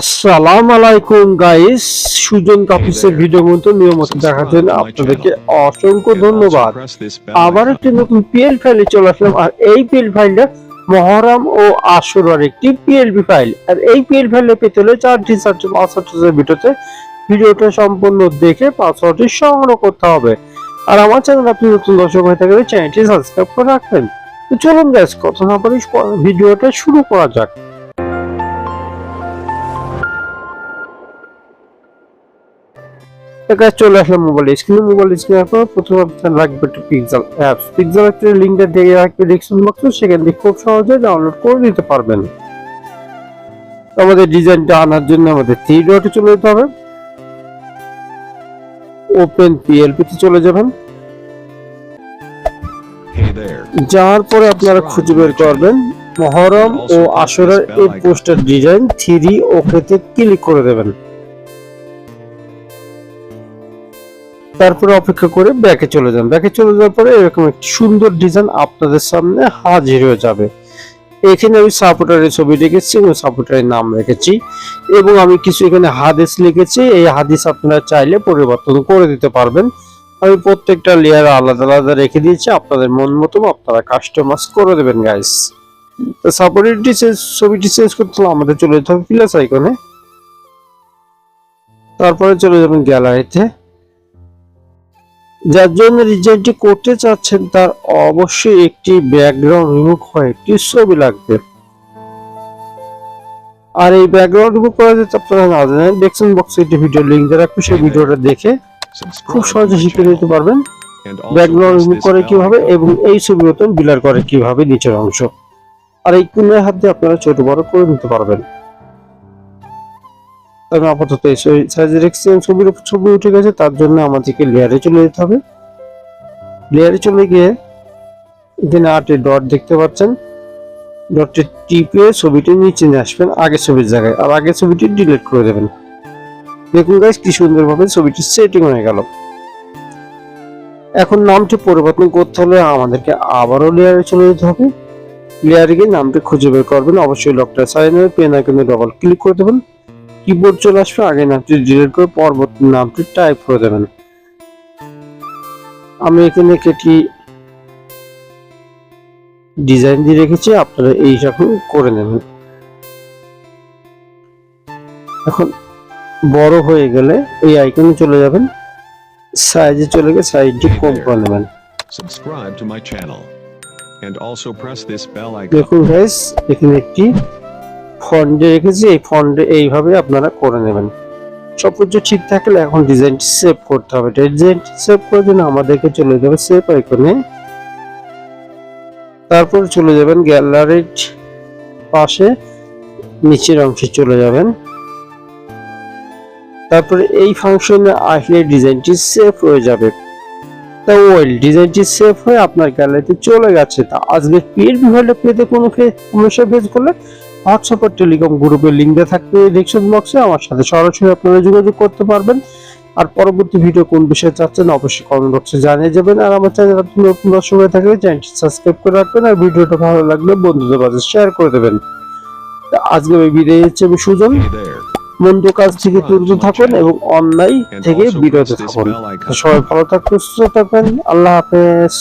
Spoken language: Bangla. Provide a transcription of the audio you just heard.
আসসালাম আলাইকুম গাইস সুজন কাপুসের ভিডিও মতো নিয়মিত দেখার জন্য আপনাদেরকে অসংখ্য ধন্যবাদ। আবার একটি নতুন পিএল ফাইলে চলে আসলাম আর এই পিএল ফাইলটা মহরম ও আশুরার একটি পিএলবি ফাইল আর এই পিএল ফাইলে পেতে হলে চারটি চারটি পাসওয়ার্ডের ভিডিওতে ভিডিওটা সম্পূর্ণ দেখে পাসওয়ার্ডটি সংগ্রহ করতে হবে। আর আমার চ্যানেল আপনি নতুন দর্শক হয়ে থাকলে চ্যানেলটি সাবস্ক্রাইব করে রাখবেন। তো চলুন গ্যাস কথা না বলে ভিডিওটা শুরু করা যাক। Guys, চলে আসলাম মোবাইল স্ক্রিনে মোবাইল স্ক্রিনে পর প্রথমে আপনার লাগবে একটু পিক্সেল অ্যাপস পিক্সেল লিঙ্কটা দিয়ে রাখবে ডিসক্রিপশন বক্সে সেখান থেকে খুব সহজে ডাউনলোড করে নিতে পারবেন। আমাদের ডিজাইনটা আনার জন্য আমাদের থ্রি ডটে চলে যেতে হবে। ওপেন পিএলপি তে চলে যাবেন। যাওয়ার পরে আপনারা খুঁজে বের করবেন মহরম ও আসরের এই পোস্টার ডিজাইন থ্রি ওকেতে ক্লিক করে দেবেন। তারপরে অপেক্ষা করে ব্যাকে চলে যান। ব্যাকে চলে যাওয়ার পরে এরকম একটি সুন্দর ডিজাইন আপনাদের সামনে হাজির হয়ে যাবে। এখানে আমি সাপোর্টারের ছবি রেখেছি এবং সাপোর্টারের নাম রেখেছি এবং আমি কিছু এখানে হাদিস লিখেছি। এই হাদিস আপনারা চাইলে পরিবর্তন করে দিতে পারবেন। আমি প্রত্যেকটা লেয়ার আলাদা আলাদা রেখে দিয়েছি, আপনাদের মন মতো আপনারা কাস্টমাইজ করে দেবেন গাইস তো সাপোর্টেডটি ছবিটি চেঞ্জ করতে হলে আমাদের চলে যেতে হবে প্লাস আইকনে তারপরে চলে যাবেন গ্যালারিতে যার জন্য ডিজাইনটি করতে চাচ্ছেন, তার অবশ্যই একটি ব্যাকগ্রাউন্ড রিমুভ হয় একটি ছবি লাগবে। আর এই ব্যাকগ্রাউন্ড রিমুভ করা যেতে আপনারা না জানেন বক্সে একটি ভিডিও লিংক দেওয়া রাখব সেই ভিডিওটা দেখে খুব সহজে শিখে নিতে পারবেন। ব্যাকগ্রাউন্ড রিমুভ করে কীভাবে এবং এই ছবি মতন বিলার করে কীভাবে নিচের অংশ। আর এই কোণের হাত দিয়ে আপনারা ছোট বড় করে নিতে পারবেন। আমি আপাতত এই সাইজে রেখেছি এবং ছবির ছবি উঠে গেছে, তার জন্য আমাদেরকে লেয়ারে চলে যেতে হবে। লেয়ারে চলে গিয়ে এখানে আটে ডট দেখতে পাচ্ছেন। ডটটি টিপে ছবিটি নিচে নিয়ে আসবেন, আগের ছবির জায়গায়। আর আগের ছবিটি ডিলিট করে দেবেন। দেখুন গাইস কি সুন্দরভাবে ছবিটি সেটিং হয়ে গেল। এখন নামটি পরিবর্তন করতে হলে আমাদেরকে আবারও লেয়ারে চলে যেতে হবে। লেয়ারে গিয়ে নামটি খুঁজে বের করবেন। অবশ্যই লকটা সাইনের পেন আইকনে ডবল ক্লিক করে দেবেন। কিবোর্ড চলে আসবে আগে নামটি ডিলিট করে পরবর্তী নামটি টাইপ করে দেবেন আমি এখানে কেটি ডিজাইন দিয়ে রেখেছি আপনারা এই রকম করে নেবেন এখন বড় হয়ে গেলে এই আইকনে চলে যাবেন সাইজে চলে গিয়ে সাইজটি কম করে নেবেন Subscribe to my channel. And also press this bell icon. দেখুন গাইস এখানে একটি ফন্ডে রেখেছি, এই ফন্ডে এইভাবে আপনারা করে নেবেন। সব কিছু ঠিক থাকলে এখন ডিজাইনটি সেভ করতে হবে। ডিজাইনটি সেভ করার জন্য আমাদেরকে চলে যাবে সেভ আইকনে তারপর চলে যাবেন গ্যালারির পাশে, নিচের অংশে চলে যাবেন। তারপরে এই ফাংশনে আসলে ডিজাইনটি সেভ হয়ে যাবে। তা ওয়েল ডিজাইনটি সেভ হয়ে আপনার গ্যালারিতে চলে গেছে। তা আজকে পিএর বিভাগে পেতে কোনো সমস্যা ফেস করলে হোয়াটসঅ্যাপ আর টেলিকম গ্রুপের লিঙ্ক দেওয়া থাকবে ডিসক্রিপশন বক্সে আমার সাথে সরাসরি আপনারা যোগাযোগ করতে পারবেন। আর পরবর্তী ভিডিও কোন বিষয়ে চাচ্ছেন অবশ্যই কমেন্ট বক্সে জানিয়ে যাবেন। আর আমার চ্যানেল আপনি নতুন দর্শক হয়ে থাকলে চ্যানেলটি সাবস্ক্রাইব করে রাখবেন। আর ভিডিওটা ভালো লাগলে বন্ধুদের মাঝে শেয়ার করে দেবেন। তা আজকে আমি বিদায় হচ্ছে আমি সুজন। মন্দ কাজ থেকে দূরত থাকুন এবং অন্যায় থেকে বিরত থাকুন। সবাই ভালো থাকুন সুস্থ থাকবেন আল্লাহ হাফেজ।